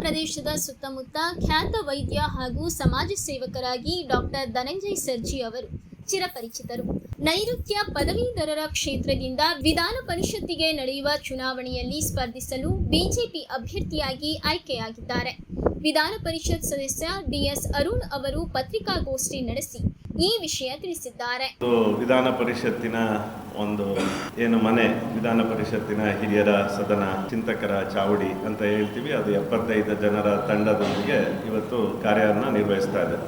ಪ್ರದೇಶದ ಸುತ್ತಮುತ್ತ ಖ್ಯಾತ ವೈದ್ಯ ಹಾಗೂ ಸಮಾಜ ಸೇವಕರಾಗಿ ಡಾಕ್ಟರ್ ಧನಂಜಯ್ ಸರ್ಜಿ ಅವರು ಚಿರಪರಿಚಿತರು. ನೈಋತ್ಯ ಪದವೀಧರರ ಕ್ಷೇತ್ರದಿಂದ ವಿಧಾನ ಪರಿಷತ್ತಿಗೆ ನಡೆಯುವ ಚುನಾವಣೆಯಲ್ಲಿ ಸ್ಪರ್ಧಿಸಲು ಬಿಜೆಪಿ ಅಭ್ಯರ್ಥಿಯಾಗಿ ಆಯ್ಕೆಯಾಗಿದ್ದಾರೆ. ವಿಧಾನ ಪರಿಷತ್ ಸದಸ್ಯ ಡಿಎಸ್ ಅರುಣ್ ಅವರು ಪತ್ರಿಕಾಗೋಷ್ಠಿ ನಡೆಸಿ ಈ ವಿಷಯ ತಿಳಿಸಿದ್ದಾರೆ. ವಿಧಾನ ಪರಿಷತ್ತಿನ ಒಂದು ಏನು ಮನೆ ವಿಧಾನ ಪರಿಷತ್ತಿನ ಹಿರಿಯರ ಸದನ ಚಿಂತಕರ ಚಾವಡಿ ಅಂತ ಹೇಳ್ತೀವಿ. ಅದು ಎಪ್ಪತ್ತೈದು ಜನರ ತಂಡದೊಂದಿಗೆ ಇವತ್ತು ಕಾರ್ಯವನ್ನು ನಿರ್ವಹಿಸ್ತಾ ಇದೆ.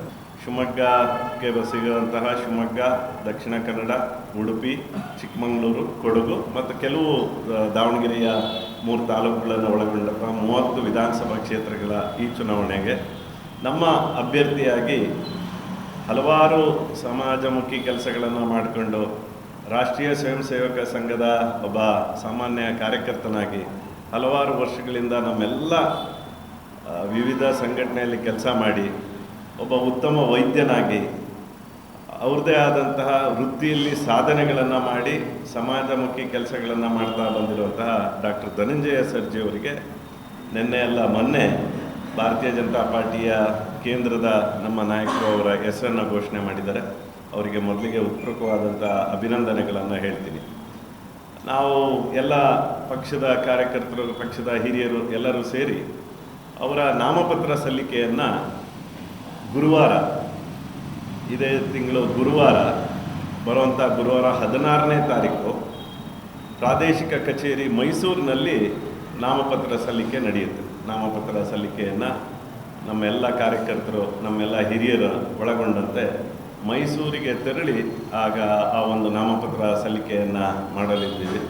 ಶಿವಮೊಗ್ಗಕ್ಕೆ ಸಿಗುವಂತಹ ಶಿವಮೊಗ್ಗ, ದಕ್ಷಿಣ ಕನ್ನಡ, ಉಡುಪಿ, ಚಿಕ್ಕಮಗಳೂರು, ಕೊಡಗು ಮತ್ತು ಕೆಲವು ದಾವಣಗೆರೆಯ ಮೂರು ತಾಲೂಕುಗಳನ್ನು ಒಳಗೊಂಡಂತಹ ಮೂವತ್ತು ವಿಧಾನಸಭಾ ಕ್ಷೇತ್ರಗಳ ಈ ಚುನಾವಣೆಗೆ. ನಮ್ಮ ಅಭ್ಯರ್ಥಿಯಾಗಿ ಹಲವಾರು ಸಮಾಜಮುಖಿ ಕೆಲಸಗಳನ್ನು ಮಾಡಿಕೊಂಡು ರಾಷ್ಟ್ರೀಯ ಸ್ವಯಂ ಸೇವಕ ಸಂಘದ ಒಬ್ಬ ಸಾಮಾನ್ಯ ಕಾರ್ಯಕರ್ತನಾಗಿ ಹಲವಾರು ವರ್ಷಗಳಿಂದ ನಮ್ಮೆಲ್ಲ ವಿವಿಧ ಸಂಘಟನೆಯಲ್ಲಿ ಕೆಲಸ ಮಾಡಿ ಒಬ್ಬ ಉತ್ತಮ ವೈದ್ಯನಾಗಿ ಅವ್ರದ್ದೇ ಆದಂತಹ ವೃತ್ತಿಯಲ್ಲಿ ಸಾಧನೆಗಳನ್ನು ಮಾಡಿ ಸಮಾಜಮುಖಿ ಕೆಲಸಗಳನ್ನು ಮಾಡ್ತಾ ಬಂದಿರುವಂತಹ ಡಾಕ್ಟರ್ ಧನಂಜಯ ಸರ್ಜಿ ಅವರಿಗೆ ನಿನ್ನೆ ಅಲ್ಲ ಮೊನ್ನೆ ಭಾರತೀಯ ಜನತಾ ಪಾರ್ಟಿಯ ಕೇಂದ್ರದ ನಮ್ಮ ನಾಯಕರು ಅವರ ಹೆಸರನ್ನು ಘೋಷಣೆ ಮಾಡಿದ್ದಾರೆ. ಅವರಿಗೆ ಮೊದಲಿಗೆ ಉತ್ಪ್ರಕವಾದಂಥ ಅಭಿನಂದನೆಗಳನ್ನು ಹೇಳ್ತೀನಿ. ನಾವು ಎಲ್ಲ ಪಕ್ಷದ ಕಾರ್ಯಕರ್ತರು, ಪಕ್ಷದ ಹಿರಿಯರು ಎಲ್ಲರೂ ಸೇರಿ ಅವರ ನಾಮಪತ್ರ ಸಲ್ಲಿಕೆಯನ್ನು ಗುರುವಾರ, ಇದೇ ತಿಂಗಳು ಗುರುವಾರ ಬರುವಂಥ ಗುರುವಾರ ಹದಿನಾರನೇ ತಾರೀಕು ಪ್ರಾದೇಶಿಕ ಕಚೇರಿ ಮೈಸೂರಿನಲ್ಲಿ ನಾಮಪತ್ರ ಸಲ್ಲಿಕೆ ನಡೆಯುತ್ತೆ. ನಾಮಪತ್ರ ಸಲ್ಲಿಕೆಯನ್ನು ನಮ್ಮೆಲ್ಲ ಕಾರ್ಯಕರ್ತರು, ನಮ್ಮೆಲ್ಲ ಹಿರಿಯರು ಒಳಗೊಂಡಂತೆ ಮೈಸೂರಿಗೆ ತೆರಳಿ ಆಗ ಆ ಒಂದು ನಾಮಪತ್ರ ಸಲ್ಲಿಕೆಯನ್ನು ಮಾಡಲಿದ್ದೀವಿ.